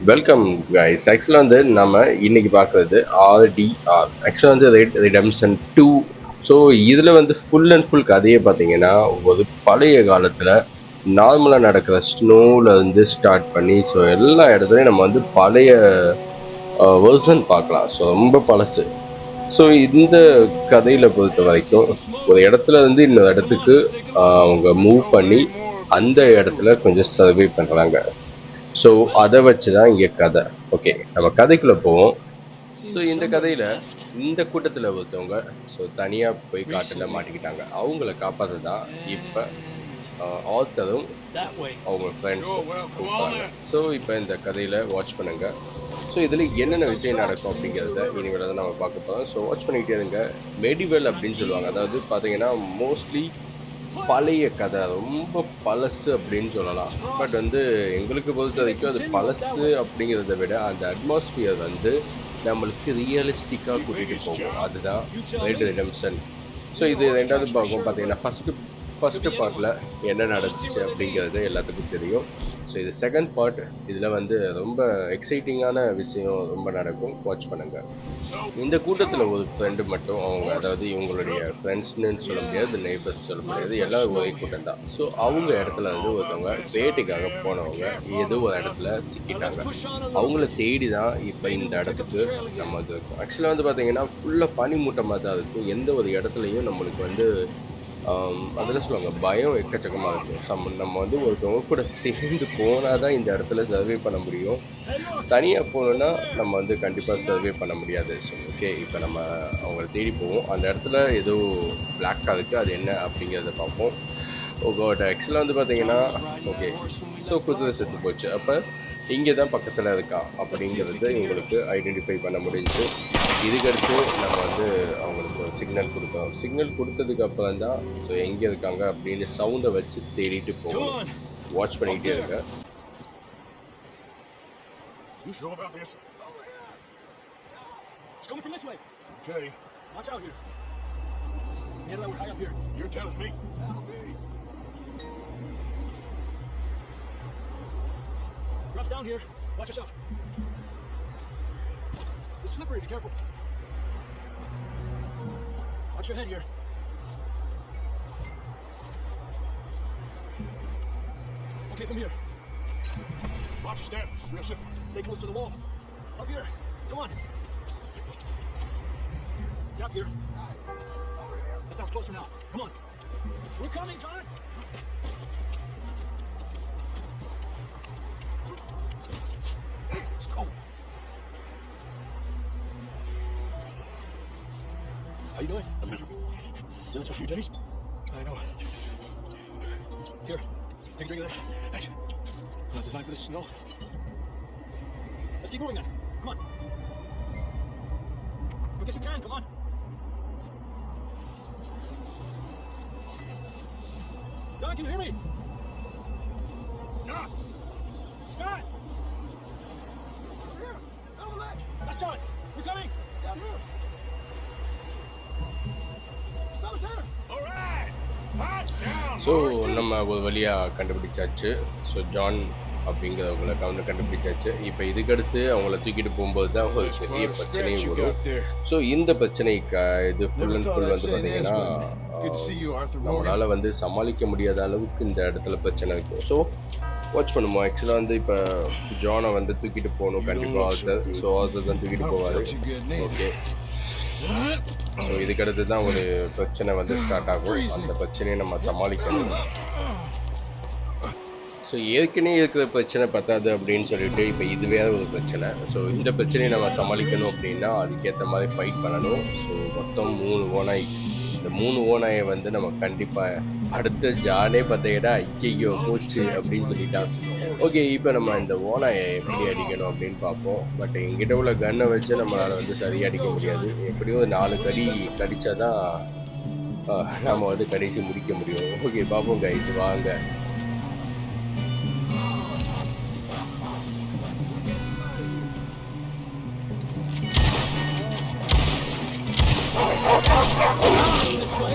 Welcome guys ஆக்சுவலாக வந்து நம்ம இன்னைக்கு பார்க்குறது ஆர்டிஆர் ஆக்சுவலாக வந்து ரெட் ரிடம்ஷன் டூ ஸோ இதில் வந்து ஃபுல் அண்ட் ஃபுல் கதையை பார்த்தீங்கன்னா ஒரு பழைய காலத்தில் நார்மலாக நடக்கிற ஸ்னோவில் வந்து ஸ்டார்ட் பண்ணி ஸோ எல்லா இடத்துலையும் நம்ம வந்து பழைய uh, வெர்ஷன் பார்க்கலாம். ஸோ ரொம்ப பழசு. ஸோ இந்த கதையில் பொறுத்த வரைக்கும் ஒரு இடத்துல இருந்து இன்னொரு இடத்துக்கு uh, அவங்க மூவ் பண்ணி அந்த இடத்துல கொஞ்சம் சர்வே பண்ணுறாங்க ஸோ அதை வச்சு தான் இங்கே கதை. ஓகே நம்ம கதைக்குள்ளே போவோம். ஸோ இந்த கதையில் இந்த கூட்டத்தில் ஒருத்தவங்க ஸோ தனியாக போய் காட்டில் மாட்டிக்கிட்டாங்க. அவங்கள காப்பாற்ற தான் இப்போ ஆத்தரும். அவங்க ஃப்ரெண்ட்ஸ் கூப்பிட்டாங்க. ஸோ இப்போ இந்த கதையில் வாட்ச் பண்ணுங்க. ஸோ இதில் என்னென்ன விஷயம் நடக்கும் அப்படிங்கிறத இனிமேல் தான் நம்ம பார்க்க போகிறோம் ஸோ வாட்ச் பண்ணிக்கிட்டே இருங்க. மெடிவெல் அப்படின்னு சொல்லுவாங்க. அதாவது பார்த்தீங்கன்னா மோஸ்ட்லி பழைய கதை. ரொம்ப பழசு அப்படின்னு சொல்லலாம். பட் வந்து எங்களுக்கு பொறுத்த வரைக்கும் அது பழசு அப்படிங்கிறத விட அந்த அட்மாஸ்பியர் வந்து நம்மளுக்கு ரியலிஸ்டிக்காக கூட்டிகிட்டு போகும். அதுதான் ரெட் ரிடம்ஷன் ஸோ இது ரெண்டாவது பாகம் பார்த்தீங்கன்னா ஃபஸ்ட்டு ஃபஸ்ட்டு பார்ட்டில் என்ன நடந்துச்சு அப்படிங்கிறது எல்லாத்துக்கும் தெரியும். ஸோ இது செகண்ட் பார்ட் இதில் வந்து ரொம்ப எக்ஸைட்டிங்கான விஷயம் ரொம்ப நடக்கும். வாட்ச் பண்ணுங்க. இந்த கூட்டத்தில் ஒரு ஃப்ரெண்டு மட்டும் அவங்க அதாவது இவங்களுடைய ஃப்ரெண்ட்ஸ்னு சொல்ல முடியாது நெய்பர்ஸ் சொல்ல முடியாது எல்லாம் ஒரே கூட்டம் தான். ஸோ அவங்க இடத்துல வந்து ஒருத்தவங்க வேட்டைக்காக போனவங்க ஏதோ ஒரு இடத்துல சிக்கிட்டாங்க. அவங்கள தேடி தான் இப்போ இந்த இடத்துக்கு நம்ம வந்து இருக்கோம். ஆக்சுவலாக வந்து பார்த்தீங்கன்னா ஃபுல்லாக பனிமூட்டமாக தான் இருக்கும். எந்த ஒரு இடத்துலையும் நம்மளுக்கு வந்து அதில் சொல்லுவாங்க. பயம் எக்கச்சக்கமாக இருக்கும் சம் நம்ம வந்து ஒருத்தவங்க கூட சேர்ந்து போனால் தான் இந்த இடத்துல சர்வே பண்ண முடியும். தனியாக போகணுன்னா நம்ம வந்து கண்டிப்பாக சர்வே பண்ண முடியாது. ஸோ ஓகே இப்போ நம்ம அவங்கள தேடி போவோம். அந்த இடத்துல ஏதோ பிளாக்காக இருக்குது அது என்ன அப்படிங்கிறத பார்ப்போம். ஓ காட் ஆக்சுவலாக வந்து பார்த்தீங்கன்னா ஓகே ஸோ குதிரை செத்து போச்சு அப்போ இங்கே தான் பக்கத்தில் இருக்கா அப்படிங்கிறது எங்களுக்கு ஐடென்டிஃபை பண்ண முடிஞ்சு இதுக்கடுத்து நம்ம வந்து அவங்களுக்கு ஒரு சிக்னல் கொடுத்தோம் சிக்னல் கொடுத்ததுக்கு அப்புறம் தான் ஸோ எங்கே இருக்காங்க அப்படின்னு சவுண்டை வச்சு தேடிட்டு on. வாட்ச் பண்ணிக்கிட்டே இருங்க You sure about this? It's coming from this way. Okay, Watch out here. Yeah, we're high up here. you're telling me. Drops down here. Watch yourself. It's slippery. Be careful. Watch your head here. Okay, from here. Watch your step. Real simple. Stay close to the wall. Up here. Come on. Get up here. That sounds closer now. Come on. We're coming, John. You doing? I'm miserable. It's a few days. I know. Here, take a drink of that. Thanks. Not designed for this snow. Let's keep moving then. Come on. I guess you can. Come on. John, can you hear me? Nah, John! That's John. We're coming. all right. So. நம்ம ஒரு வழியாக கண்டுபிடிச்சாச்சு. So John அப்படிங்கிறவங்கள count கண்டுபிடிச்சாச்சு. இப்போ இதுக்கடுத்து அவங்கள தூக்கிட்டு போகும்போது தான் ஒரு பெரிய பிரச்சனையும் வரும். ஸோ இந்த பிரச்சனைக்கு இது ஃபுல் அண்ட் ஃபுல் வந்து பார்த்தீங்கன்னா. நம்மளால் வந்து சமாளிக்க முடியாத அளவுக்கு இந்த இடத்துல பிரச்சனை இருக்கும். ஸோ வாட்ச் பண்ணுவோம் ஆக்சுவலாக வந்து இப்போ ஜானை வந்து தூக்கிட்டு போகணும். கண்டிப்பாக ஆர்த்தர் ஸோ ஆர்த்தர் தான் தூக்கிட்டு போவார். ஓகே ஸோ இதுக்கடுத்து தான் ஒரு பிரச்சனை வந்து ஸ்டார்ட் ஆகும். அந்த பிரச்சனையை நம்ம சமாளிக்கணும். ஸோ ஏற்கனவே இருக்கிற பிரச்சனை பத்தாது அப்படின்னு சொல்லிட்டு இப்போ இது வேற ஒரு பிரச்சனை. ஸோ இந்த பிரச்சனையை நம்ம சமாளிக்கணும் அப்படின்னா அதுக்கேற்ற மாதிரி ஃபைட் பண்ணணும். ஸோ மொத்தம் மூணு ஓனாய் இந்த மூணு ஓனாயை வந்து நம்ம கண்டிப்பாக அடுத்த ஜானே பார்த்தீங்கன்னா ஐயையோ போச்சு அப்படின்னு சொல்லிட்டான் ஓகே இப்போ நம்ம இந்த ஓனாயை எப்படி அடிக்கணும் அப்படின்னு பார்ப்போம். பட் எங்கிட்ட உள்ள கன்னை வச்சு நம்மளால் வந்து சரியாக அடிக்க முடியாது. எப்படியும் ஒரு நாலு கடி கடித்தா தான் நாம் வந்து கடைசி முடிக்க முடியும். ஓகே பார்ப்போம் கைஸ் வாங்க. This way.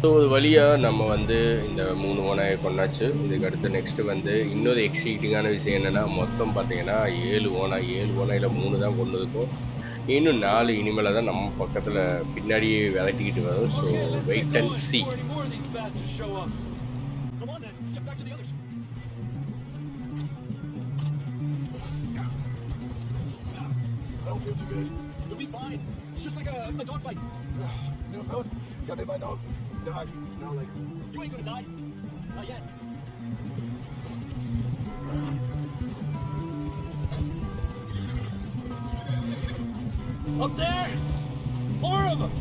ஸோ ஒரு வழியாக நம்ம வந்து இந்த மூணு ஓனாயை கொண்டாச்சு இதுக்கு அடுத்து நெக்ஸ்ட்டு வந்து இன்னொரு எக்ஸைட்டிங்கான விஷயம் என்னென்னா மொத்தம் பார்த்தீங்கன்னா ஏழு ஓனா ஏழு ஓனாயில் மூணு தான் கொண்டு இருக்கும் இன்னும் நாலு இனிமேல் தான் நம்ம பக்கத்தில் பின்னாடியே விளக்கிக்கிட்டு வரும் so wait and see feel too good. You'll be fine. It's just like a, a dog bite. You know, fella, got bit by a dog. Now later. You ain't gonna die. Not yet. Up there! More of them!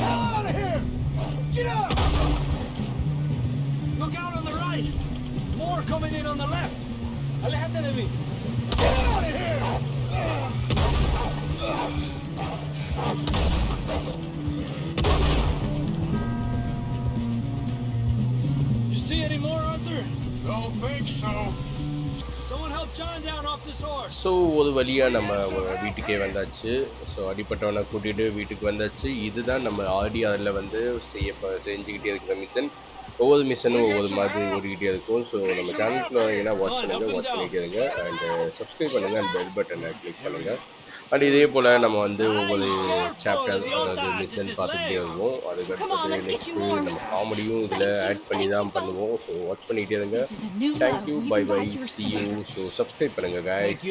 Out of here! Get out! Look out on the right! More coming in on the left! Aléjate de mí! Get out see any more, Arthur? Don't think so. Someone help John down off this horse! So ஒரு வழியாக நம்ம வீட்டுக்கே வந்தாச்சு so அடிப்பட்டவனை கூட்டிகிட்டு வீட்டுக்கு வந்தாச்சு இதுதான் நம்ம ஆடியாரில் வந்து செய்ய செஞ்சுக்கிட்டே இருக்கிற மிஷன் ஒவ்வொரு மிஷனும் ஒவ்வொரு மாதிரி ஓடிக்கிட்டே இருக்கும் ஸோ நம்ம சேனலுக்குள்ள வாட்ச் பண்ணுங்கள் வாட்ச் இருங்க அண்ட் சப்ஸ்கிரைப் பண்ணுங்கள் அண்ட் பெல் பட்டனை கிளிக் பண்ணுங்கள் அண்ட் இதே போல் நம்ம வந்து ஒவ்வொரு சாப்டர் அதாவது மிஷன் பார்த்துக்கிட்டே வருவோம். அதுக்கடுத்தது நெக்ஸ்ட்டு நம்ம காமெடியும் இதில் ஆட் பண்ணி தான் பண்ணுவோம். ஸோ வாட்ச் பண்ணிகிட்டே இருங்க. Thank you. Bye bye see you. So subscribe பண்ணுங்கள் guys.